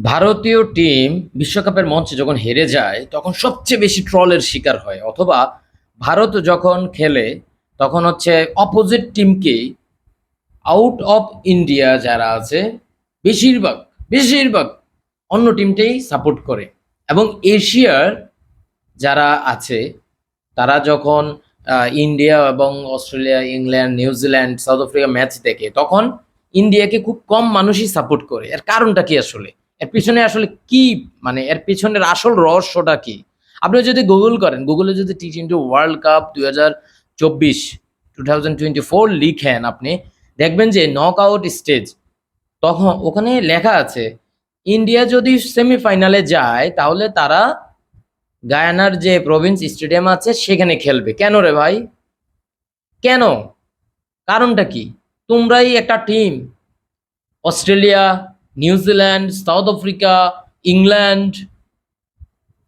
ভারতীয় টিম বিশ্বকাপের মঞ্চে যখন হেরে যায়, তখন সবচেয়ে বেশি ট্রলের শিকার হয়। অথবা ভারত যখন খেলে, তখন হচ্ছে অপোজিট টিমকে আউট অফ ইন্ডিয়া যারা আছে, বেশিরভাগ বেশিরভাগ অন্য টিমটাই সাপোর্ট করে। এবং এশিয়ার যারা আছে, তারা যখন ইন্ডিয়া এবং Australia England New Zealand South Africa match দেখে, তখন ইন্ডিয়াকে খুব কম মানুষই সাপোর্ট করে। এর কারণটা কি আসলে? এর পিছনে আসলে কি মানে এর পিছনের আসল রহস্যটা কি? আপনি যদি গুগল করেন গুগলে যদি টি টোয়েন্টি ওয়ার্ল্ড কাপ দুই হাজার চব্বিশ টু থাউজেন্ড টোয়েন্টি ফোর লিখেন আপনি, দেখবেন যে নক আউট স্টেজ তখন ওখানে লেখা আছে, ইন্ডিয়া যদি সেমিফাইনালে যায়, তাহলে তারা গায়ানার যে প্রভিন্স স্টেডিয়াম আছে, সেখানে খেলবে। কেন রে ভাই? কেন? কারণটা কি? তোমরাই একটা team Australia New Zealand South Africa, England,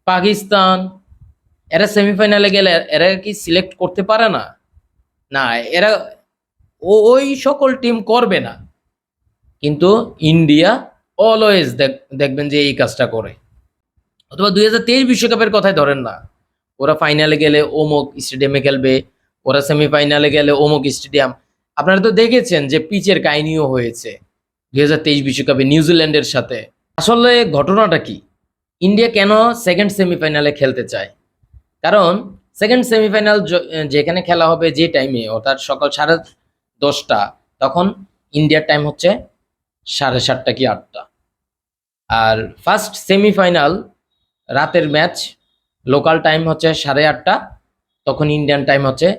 Pakistan, এরা সেমিফাইনালে গেলে এরা কি সিলেক্ট করতে পারে না? না, এরা ওই সকল টিম করবে না। কিন্তু ইন্ডিয়া অলওয়েজ দেখবেন যে এই কাজটা করে। অথবা দুই হাজার তেইশ বিশ্বকাপের কথাই ধরেন না। ওরা ফাইনালে গেলে অমুক স্টেডিয়ামে খেলবে, ওরা সেমিফাইনালে গেলে অমুক স্টেডিয়াম আপনারা তো দেখেছেন যে পিচের কাহিনীও হয়েছে। দুই হাজার তেইশ বিশ্বকাপে নিউজিল্যান্ডের সাথে। আসলে ঘটনাটা কি? ইন্ডিয়া কেন সেকেন্ড সেমিফাইনালে খেলতে চায়? কারণ সেকেন্ড সেমিফাইনাল যেখানে খেলা হবে যে টাইমে অর্থাৎ সকাল সাড়ে দশটা, তখন ইন্ডিয়ার টাইম হচ্ছে সাড়ে সাতটা কি আটটা। আর ফার্স্ট সেমিফাইনাল রাতের ম্যাচ লোকাল টাইম হচ্ছে সাড়ে আটটা, তখন ইন্ডিয়ান টাইম হচ্ছে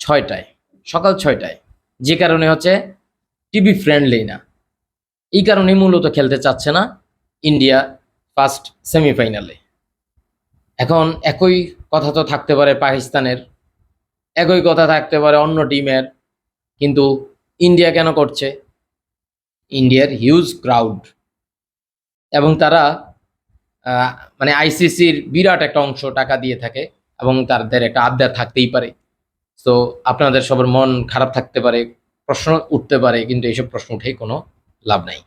ছয়টায়, সকাল ছয়টায়। যে কারণে হচ্ছে টিভি ফ্রেন্ডলি না। এই কারণে মূলত খেলতে চাচ্ছে না ইন্ডিয়া ফার্স্ট সেমিফাইনালে। এখন একই কথা তো থাকতে পারে পাকিস্তানের, একই কথা থাকতে পারে অন্য টিমের, কিন্তু ইন্ডিয়া কেন করছে? ইন্ডিয়ার হিউজ ক্রাউড এবং তারা মানে আইসিসির বিরাট একটা অংশ টাকা দিয়ে থাকে এবং তাদের একটা আবদার থাকতেই পারে। তো আপনাদের সবার মন খারাপ থাকতে পারে, প্রশ্ন উঠতে পারে, কিন্তু এইসব প্রশ্ন উঠে কোনো লাভ নাই।